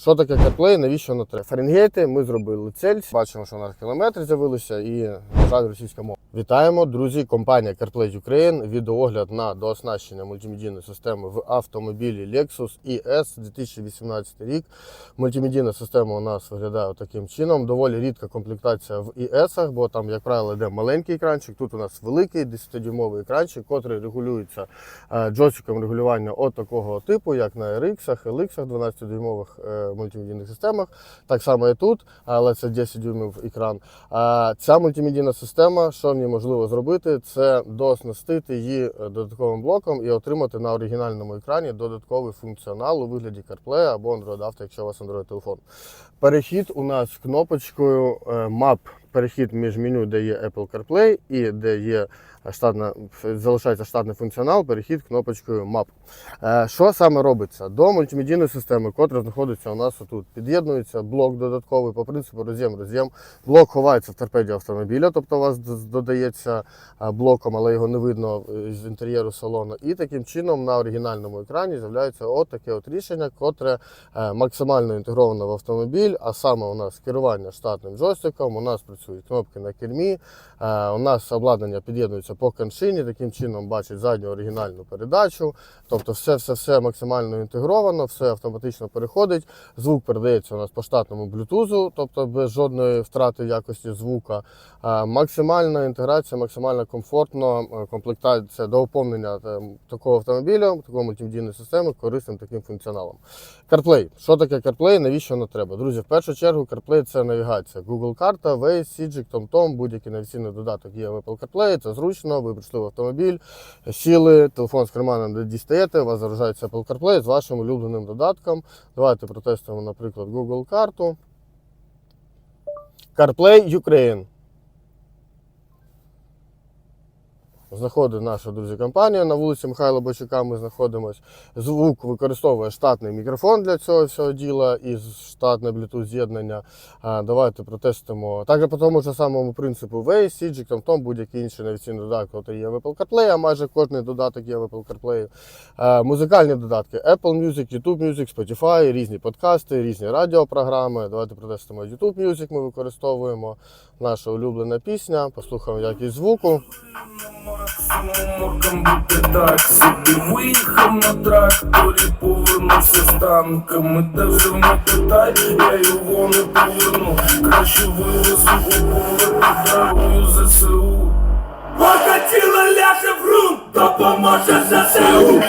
Що таке CarPlay, навіщо воно треба? Фаренгейти ми зробили Цельсій. Бачимо, що у нас кілометри з'явилися і, на жаль, російська мова. Вітаємо, друзі! Компанія CarPlay Ukraine. Відеоогляд на дооснащення мультимедійної системи в автомобілі Lexus ES 2018 рік. Мультимедійна система у нас виглядає таким чином. Доволі рідка комплектація в ES, бо там, як правило, йде маленький екранчик. Тут у нас великий 10-дюймовий екранчик, котрий регулюється е, джойстиком регулювання от такого типу, як на RX, LX 12-дюймових е, мультимедійних системах. Так само і тут, але це 10 дюймів екран. А ця мультимедійна система, що ній можливо зробити, це дооснастити її додатковим блоком і отримати на оригінальному екрані додатковий функціонал у вигляді CarPlay або Android Auto, якщо у вас Android телефон. Перехід у нас кнопочкою е, Map. Перехід між меню, де є Apple CarPlay і де є штатна, залишається штатний функціонал, перехід кнопочкою Map. Е, Що саме робиться? До мультимедійної системи, котра знаходиться у нас тут, під'єднується блок додатковий по принципу роз'єм роз'єм. Блок ховається в торпеді автомобіля, тобто у вас додається е, блоком, але його не видно е, з інтер'єру салону. І таким чином на оригінальному екрані з'являється от таке от рішення, котре максимально інтегровано в автомобіль, а саме у нас керування штатним джойстиком, у нас працюють кнопки на кермі, у нас обладнання під'єднується по коншині, таким чином бачить задню оригінальну передачу. Тобто все, все, все максимально інтегровано, все автоматично переходить. Звук передається у нас по штатному блютузу, тобто без жодної втрати якості звука. Е, Максимальна інтеграція, максимально комфортно е, комплектація до оповнення е, такого автомобіля, такої мультимедійної системи корисним таким функціоналом. CarPlay. Що таке CarPlay? Навіщо воно треба? Друзі, в першу чергу CarPlay це навігація. Google карта, Waze, Sijik, TomTom, будь-який навігаційний додаток є в Apple CarPlay. Це зручно. Ви прийшли в автомобіль, сіли, телефон з карманом де дістаєте, у вас заражається Apple CarPlay з вашим улюбленим додатком. Давайте протестуємо, наприклад, Google карту. CarPlay Ukraine. Знаходить наша друзі компанія на вулиці Михайла Бочука. Ми знаходимося. Звук використовує штатний мікрофон для цього всього діла і штатне Bluetooth з'єднання. Давайте протестимо. Також по тому ж самому принципу Waze, Sijik, там Tom, будь-який інший навіційний додаток, який є Apple CarPlay, а майже кожен додаток є в Apple CarPlay. Музикальні додатки Apple Music, YouTube Music, Spotify, різні подкасти, різні радіопрограми. Давайте протестимо YouTube Music. Ми використовуємо наша улюблена пісня. Послухаємо якість звуку. Максимум бути так собі виїхав на тракторі, повернувся з танками, та вже не питай, я його не поверну. Краще вивезу у поверну подарую ЗСУ. Покатіла ляже в рун, допоможе ЗСУ.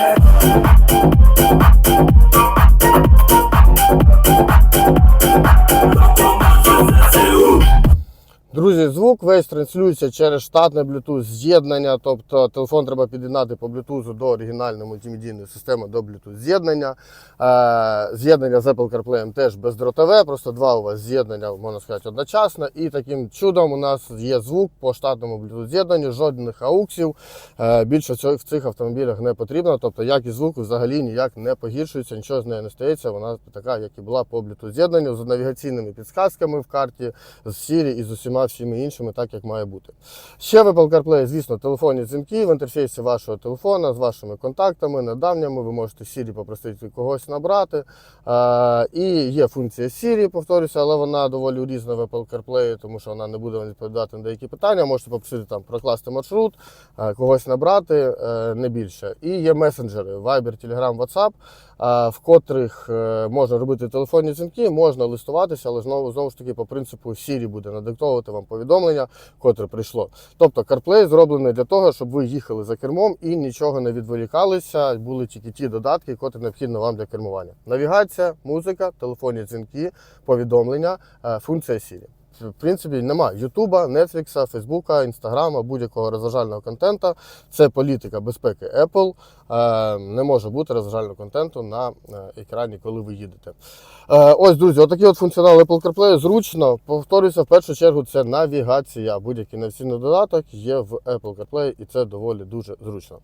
Звук весь транслюється через штатне Bluetooth з'єднання, тобто телефон треба під'єднати по Bluetooth до оригінальної мультимедійної системи до Bluetooth з'єднання. Е, З'єднання з Apple CarPlay теж бездротове, просто два у вас з'єднання, можна сказати, одночасно. І таким чудом у нас є звук по штатному Bluetooth з'єднанню, жодних ауксів. Е, Більше в цих автомобілях не потрібно, тобто якість звуку взагалі ніяк не погіршується, нічого з нею не стається. Вона така, як і була по Bluetooth з'єднанню, з навігаційними підсказками в карті, з Siri і з усіма всіми іншими, так як має бути. Ще в Apple CarPlay, звісно, телефонні дзвінки в інтерфейсі вашого телефона з вашими контактами, недавніми. Ви можете Siri попросити когось набрати. І є функція Siri, повторюся, але вона доволі різна в Apple CarPlay, тому що вона не буде вам відповідати на деякі питання. Можете попросити там прокласти маршрут, когось набрати, е, не більше. І є месенджери Viber, Telegram, WhatsApp, в котрих е, можна робити телефонні дзвінки, можна листуватися, але знову знову ж таки по принципу Siri буде надиктовувати вам повідомлення, котре прийшло. Тобто CarPlay зроблений для того, щоб ви їхали за кермом і нічого не відволікалися. Були тільки ті додатки, котрі необхідно вам для кермування. Навігація, музика, телефонні дзвінки, повідомлення, е, функція Siri. В принципі, нема Ютуба, Нетфлікса, Фейсбука, Інстаграма, будь-якого розважального контенту. Це політика безпеки Apple. Е, Не може бути розважального контенту на е, екрані, коли ви їдете. Е, Ось, друзі, отакий от функціонал Apple CarPlay зручно. Повторюся, в першу чергу це навігація. Будь-який навігаційний додаток є в Apple CarPlay, і це доволі дуже зручно.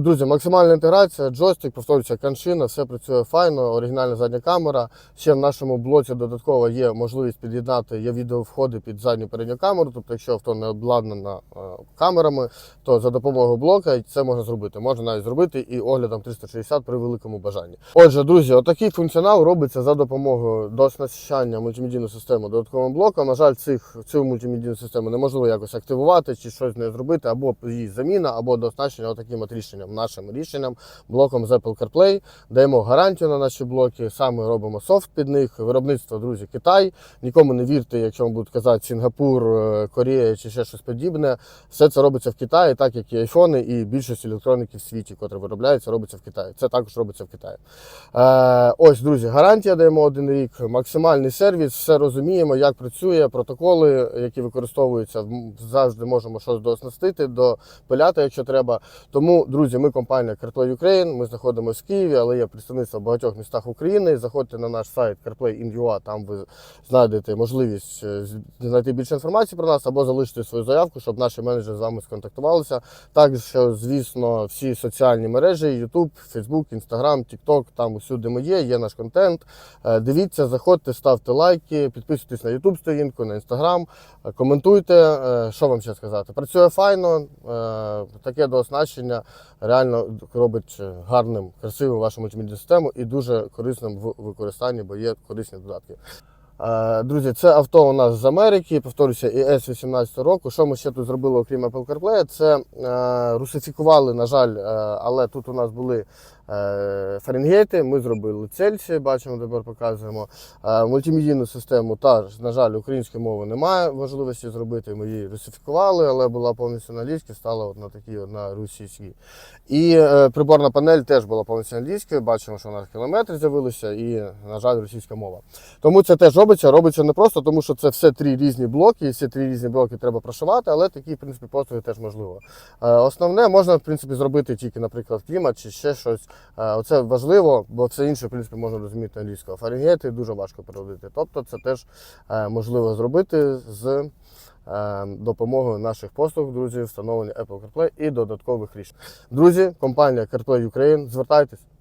Друзі, максимальна інтеграція, джойстик, повторюся, каншина, все працює файно, оригінальна задня камера. Ще в нашому блоці додатково є можливість під'єднати, є відео під задню передню камеру. Тобто, якщо авто не обладнано е, камерами, то за допомогою блока це можна зробити. Можна навіть зробити і оглядом 360 при великому бажанні. Отже, друзі, отакий функціонал робиться за допомогою дооснащання мультимедійної системи додатковим блоком. На жаль, цих цю мультимедійну систему неможливо якось активувати чи щось не зробити, або її заміна, або дооснащення отаким от рішенням, нашим рішенням, блоком з Apple CarPlay. Даємо гарантію на наші блоки, саме робимо софт під них. Виробництво, друзі, Китай. Нікому не вірте, якщо вам будуть казати Сінгапур, е, Корея чи ще щось подібне. Все це робиться в Китаї, так як і айфони, і більшість електроніки в світі, котра виробляється, робиться в Китаї. Це також робиться в Китаї. Е, ось, друзі, гарантія даємо один рік, максимальний сервіс, все розуміємо, як працює, протоколи, які використовуються. Завжди можемо щось дооснастити, допиляти, якщо треба. Тому, друзі, ми компанія CarPlay Ukraine, ми знаходимося в Києві, але є представництво в багатьох містах України. Заходьте на наш сайт CarPlay.in.ua, там ви знайдете можливість е, знайти більше інформації про нас або залишити свою заявку, щоб наші менеджери з вами сконтактувалися. Також, звісно, всі соціальні мережі: YouTube, Facebook, Instagram, TikTok, там усюди ми є, є наш контент. Е, Дивіться, заходьте, ставте лайки, підписуйтесь на YouTube сторінку, на Instagram, е, коментуйте. Що вам ще сказати? Працює файно, таке дооснащення реально робить гарним, красивим вашу мультимедійну систему і дуже корисним в використанні, бо є корисні додатки. Е, Друзі, це авто у нас з Америки, повторюся, ІС 18 року. Що ми ще тут зробили, окрім Apple CarPlay? Це е, русифікували, на жаль, е, але тут у нас були Фаренгейти, ми зробили Цельсі, бачимо, тепер показуємо. Е, мультимедійну систему теж, на жаль, української мови немає можливості зробити. Ми її русифікували, але була повністю на стала от на такій на російській. І е, приборна панель теж була повністю англійською. Бачимо, що у нас кілометри з'явилися, і, на жаль, російська мова. Тому це теж робиться. Робиться не просто, тому що це все три різні блоки, і всі три різні блоки треба прошивати, але такі, в принципі, послуги теж можливо. Е, Основне можна, в принципі, зробити тільки, наприклад, клімат чи ще щось. Е, Оце важливо, бо все інше, в принципі, можна розуміти англійською. Фаренгейти дуже важко переводити. Тобто це теж е, можливо зробити з е, допомогою наших послуг, друзі, встановлення Apple CarPlay і додаткових рішень. Друзі, компанія CarPlay Ukraine, звертайтесь.